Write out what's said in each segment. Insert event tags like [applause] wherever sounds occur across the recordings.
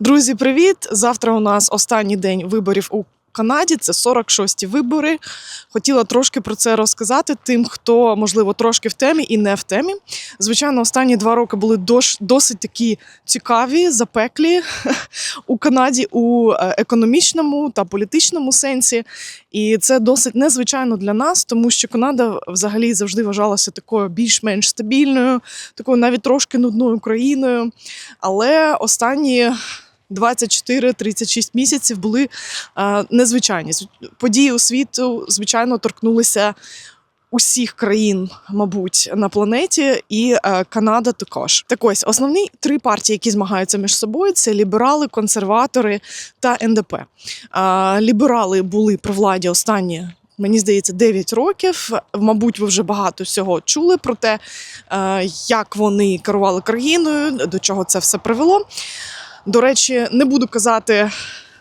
Друзі, привіт! Завтра у нас останній день виборів у Канаді. Це 46-ті вибори. Хотіла трошки про це розказати тим, хто можливо трошки в темі і не в темі. Звичайно, останні два роки були досить такі цікаві, запеклі [laughs] у Канаді у е, економічному та політичному сенсі. І це досить незвичайно для нас, тому що Канада взагалі завжди вважалася такою більш-менш стабільною, такою навіть трошки нудною країною. Але останні 24-36 місяців були е, незвичайні. Події у світу, звичайно, торкнулися усіх країн, мабуть, на планеті, і е, Канада також. Так ось основні три партії, які змагаються між собою, це ліберали, консерватори та НДП. Е, ліберали були при владі останні. Мені здається, 9 років. Мабуть, ви вже багато всього чули про те, як вони керували країною, до чого це все привело. До речі, не буду казати,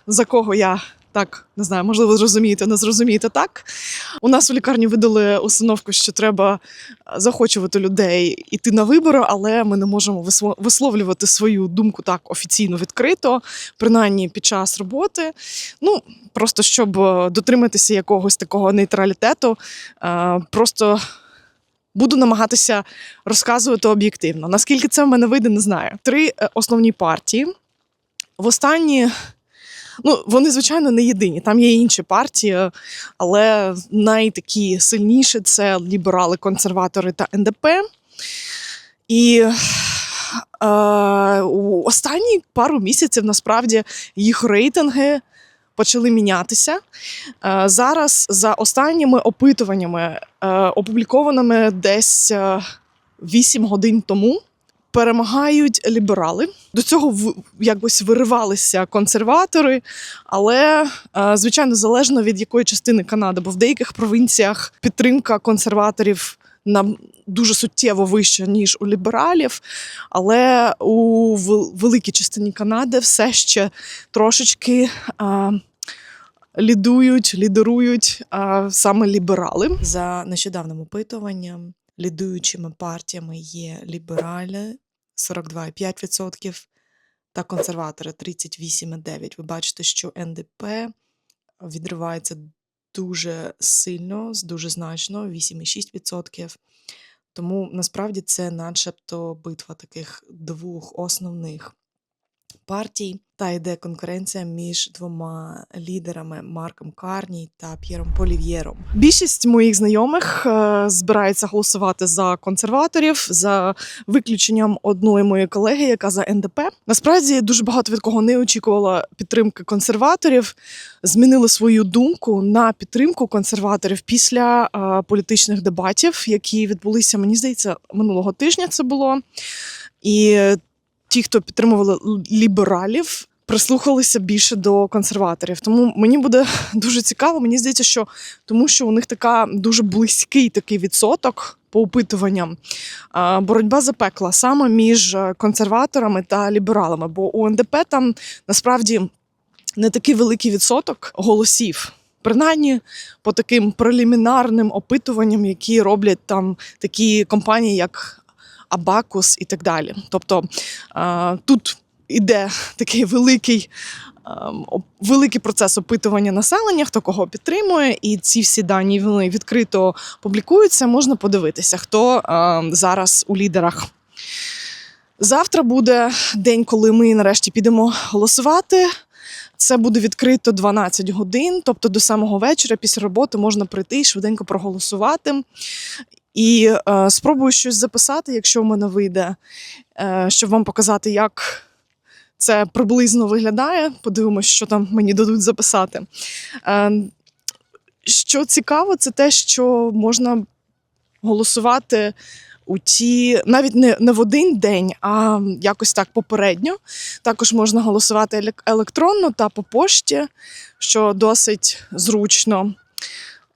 за кого я так не знаю, можливо, зрозумієте, не зрозумієте так. У нас у лікарні видали установку, що треба захочувати людей іти на вибори, але ми не можемо висло- висловлювати свою думку так офіційно відкрито, принаймні під час роботи. Ну, просто щоб е, дотриматися якогось такого нейтралітету, е, просто. Буду намагатися розказувати об'єктивно. Наскільки це в мене вийде, не знаю. Три е, основні партії. В останні, ну, вони, звичайно, не єдині. Там є інші партії, але найтакі сильніші це ліберали, консерватори та НДП. І е, у останні пару місяців насправді їх рейтинги почали мінятися. Е, зараз за останніми опитуваннями, е, опублікованими десь е, 8 годин тому, перемагають ліберали. До цього якось виривалися консерватори, але е, звичайно залежно від якої частини Канади, бо в деяких провінціях підтримка консерваторів нам дуже суттєво вища, ніж у лібералів. Але у великій частині Канади все ще трошечки. е, Лідують, лідерують а, саме ліберали. За нещодавним опитуванням лідуючими партіями є ліберали 42,5% та консерватори 38,9%. Ви бачите, що НДП відривається дуже сильно, дуже значно 8,6%. Тому насправді це начебто битва таких двох основних партій. Та йде конкуренція між двома лідерами Марком Карні та П'єром Полів'єром. Більшість моїх знайомих е, збирається голосувати за консерваторів за виключенням одної моєї колеги, яка за НДП. Насправді дуже багато від кого не очікувала підтримки консерваторів. Змінили свою думку на підтримку консерваторів після е, політичних дебатів, які відбулися, мені здається, минулого тижня. Це було і ті, хто підтримували лібералів. Прислухалися більше до консерваторів, тому мені буде [laughs] дуже цікаво. Мені здається, що тому, що у них така дуже близький такий відсоток по опитуванням. Боротьба запекла саме між е, консерваторами та лібералами. Бо у НДП там насправді не такий великий відсоток голосів. Принаймні по таким прелімінарним опитуванням, які роблять там такі компанії, як Абакус і так далі. Тобто тут іде такий великий. ем, Великий процес опитування населення, хто кого підтримує, і ці всі дані вони відкрито публікуються. Можна подивитися, хто ем, зараз у лідерах. Завтра буде день, коли ми нарешті підемо голосувати. Це буде відкрито 12 годин, тобто до самого вечора, після роботи можна прийти і швиденько проголосувати. І е, спробую щось записати, якщо в мене вийде, е, щоб вам показати, як це приблизно виглядає. Подивимось, що там мені дадуть записати. Е, що цікаво, це те, що можна голосувати у ті навіть не, не в один день, а якось так попередньо. Також можна голосувати елек- електронно та по пошті, що досить зручно.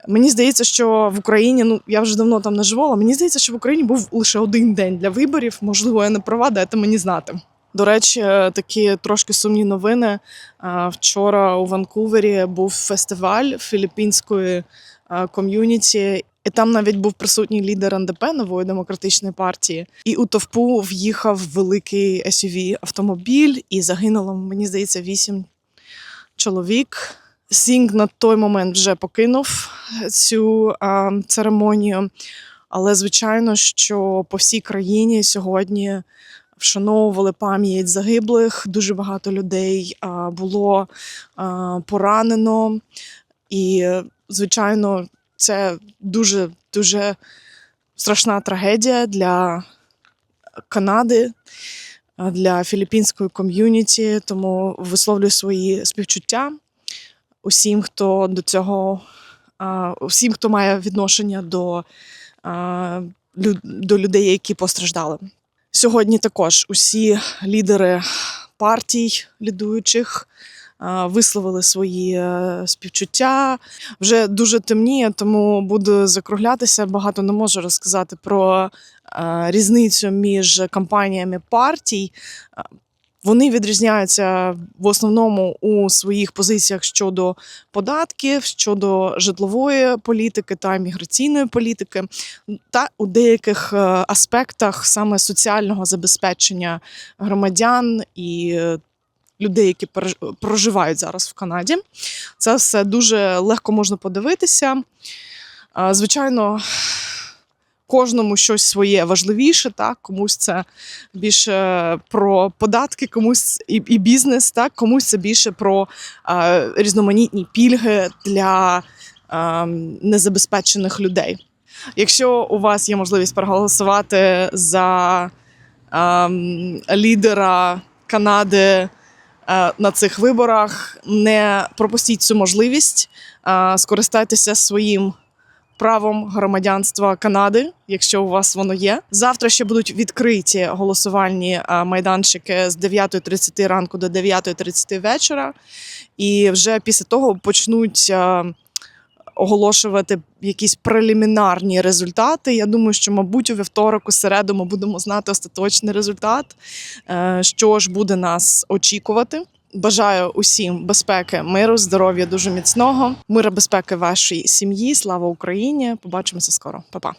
Мені здається, що в Україні, ну я вже давно там не живу, але мені здається, що в Україні був лише один день для виборів. Можливо, я не права, дайте мені знати. До речі, е, такі трошки сумні новини. Е, Вчора у Ванкувері був фестиваль філіппінської е, ком'юніті І там навіть був присутній лідер НДП нової демократичної партії. І у товпу в'їхав великий SUV автомобіль, і загинуло, мені здається, вісім чоловік. Сінг на той момент вже покинув цю а, церемонію. Але звичайно, що по всій країні сьогодні вшановували пам'ять загиблих. Дуже багато людей а, було а, поранено. І, звичайно, це дуже дуже страшна трагедія для Канади, для філіппінської ком'юніті. Тому висловлюю свої співчуття усім, хто до цього, усім, хто має відношення до, до людей, які постраждали. Сьогодні також усі лідери партій лідуючих висловили свої е, співчуття. Вже дуже темніє, тому буду закруглятися. Багато не можу розказати про різницю між кампаніями партій. Вони відрізняються в основному у своїх позиціях щодо податків, щодо житлової політики та міграційної політики, та у деяких е, аспектах саме соціального забезпечення громадян і е, людей, які проживають зараз в Канаді. Це все дуже легко можна подивитися. Звичайно, кожному щось своє важливіше, так? комусь це більше про податки, комусь і, і бізнес, так? комусь це більше про а, різноманітні пільги для а, незабезпечених людей. Якщо у вас є можливість проголосувати за ем, лідера Канади е, на цих виборах, не пропустіть цю можливість, е, скористайтеся своїм правом громадянства Канади, якщо у вас воно є. Завтра ще будуть відкриті голосувальні е, майданчики з 9.30 ранку до 9.30 вечора, і вже після того почнуть. е, Оголошувати якісь прелімінарні результати. Я думаю, що, мабуть, у вівторок, у середу ми будемо знати остаточний результат, е, що ж буде нас очікувати. Бажаю усім безпеки, миру, здоров'я, дуже міцного, мира, безпеки вашій сім'ї. Слава Україні! Побачимося скоро. Па-па.